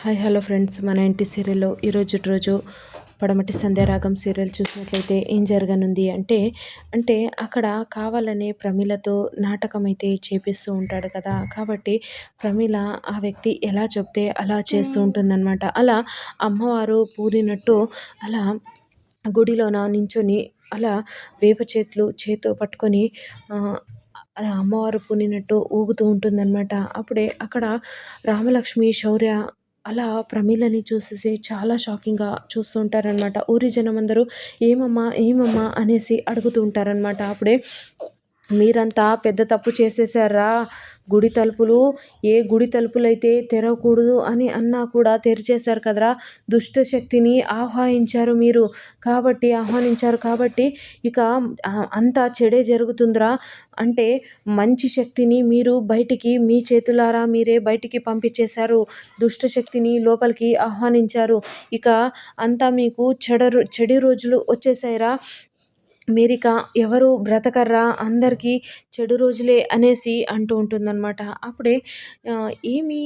Hi hello friends. మన ఇంటి సీరియల్లో ఈరోజు రోజు పడమటి సంధ్యారాగం సీరియల్ చూసినట్లయితే ఏం జరగనుంది అంటే అంటే అక్కడ కావాలనే ప్రమిలతో నాటకం అయితే చేపిస్తూ ఉంటాడు కదా. కాబట్టి ప్రమిల ఆ వ్యక్తి ఎలా చెప్తే అలా చేస్తూ ఉంటుందన్నమాట. అలా అమ్మవారు పూరినట్టు అలా గుడిలోన నించొని అలా వేప చేతులు చేతో పట్టుకొని అలా అమ్మవారు పూనినట్టు ఊగుతూ ఉంటుందన్నమాట. అప్పుడే అక్కడ రామలక్ష్మి శౌర్య అలా ప్రమీలని చూసేసి చాలా షాకింగ్గా చూస్తూ ఉంటారనమాట ఊరి జనం అందరూ ఏమమ్మా ఏమమ్మా? అనేసి అడుగుతూ ఉంటారనమాట అప్పుడే మీరంతా పెద్ద తప్పు చేసేసారా గుడి తలుపులు? ఏ గుడి తలుపులైతే తెరవకూడదు అని అన్నా కూడా తెరిచేశారు కదరా? దుష్ట శక్తిని ఆహ్వానించారు మీరు. కాబట్టి ఆహ్వానించారు కాబట్టి ఇక అంతా చెడే జరుగుతుందిరా. అంటే మంచి శక్తిని మీరు బయటికి మీ చేతులారా మీరే బయటికి పంపించేశారు. దుష్ట శక్తిని లోపలికి ఆహ్వానించారు. ఇక అంతా మీకు చెడరు చెడు రోజులు వచ్చేసాయిరా మీరిక ఎవరు బ్రతకర్రా? అందరికీ చెడు రోజులే అనేసి అంటూ ఉంటుందన్నమాట. అప్పుడే ఏమి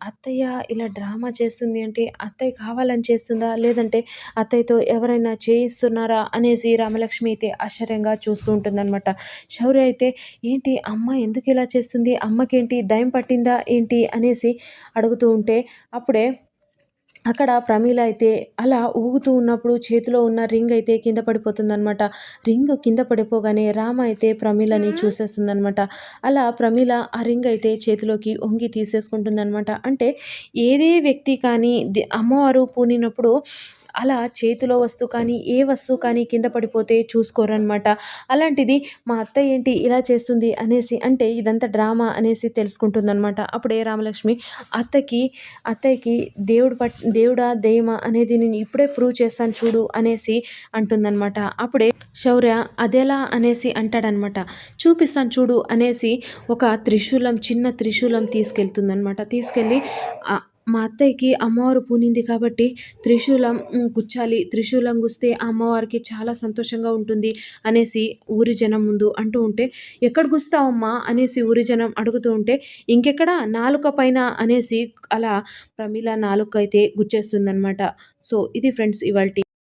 అత్తయ్య ఇలా డ్రామా చేస్తుంది అంటే అత్తయ్య కావాలని చేస్తుందా? లేదంటే అత్తయ్యతో ఎవరైనా చేయిస్తున్నారా? అనేసి రామలక్ష్మి అయితే ఆశ్చర్యంగా చూస్తూ ఉంటుందన్నమాట. శౌర్య అయితే ఏంటి అమ్మ ఎందుకు ఇలా చేస్తుంది? అమ్మకేంటి? దయం పట్టిందా? ఏంటి? అనేసి అడుగుతూ ఉంటే అప్పుడే అక్కడ ప్రమీల అయితే అలా ఊగుతూ ఉన్నప్పుడు చేతిలో ఉన్న రింగ్ అయితే కింద పడిపోతుందనమాట రింగ్ కింద పడిపోగానే రామ అయితే ప్రమీలని చూసేస్తుందనమాట అలా ప్రమీల ఆ రింగ్ అయితే చేతిలోకి వంగి తీసేసుకుంటుందనమాట అంటే ఏదే వ్యక్తి కానీ అమ్మవారు పూనినప్పుడు అలా చేతిలో వస్తువు కానీ ఏ వస్తువు కానీ కింద పడిపోతే చూసుకోరనమాట అలాంటిది మా అత్త ఏంటి ఇలా చేస్తుంది అనేసి అంటే ఇదంతా డ్రామా అనేసి తెలుసుకుంటుందనమాట అప్పుడే రామలక్ష్మి అత్తకి అత్తయ్యకి దేవుడు పట్ దేవుడా దయమా అనేది నేను ఇప్పుడే ప్రూవ్ చేస్తాను చూడు అనేసి అంటుందన్నమాట. అప్పుడే శౌర్య అదెలా అనేసి అంటాడనమాట చూపిస్తాను చూడు అనేసి ఒక త్రిశూలం చిన్న త్రిశూలం తీసుకెళ్తుందనమాట తీసుకెళ్ళి మా అత్తయ్యకి అమ్మవారు పూనింది కాబట్టి త్రిశూలం గుచ్చాలి. త్రిశూలం గుస్తే ఆ అమ్మవారికి చాలా సంతోషంగా ఉంటుంది అనేసి ఊరి జనం ముందు అంటూ ఉంటే ఎక్కడ గుస్తావమ్మా? అనేసి ఊరి జనం అడుగుతూ ఉంటే ఇంకెక్కడ? నాలుక పైన అనేసి అలా ప్రమిళ నాలుక అయితే గుచ్చేస్తుందనమాట సో ఇది ఫ్రెండ్స్ ఇవాళ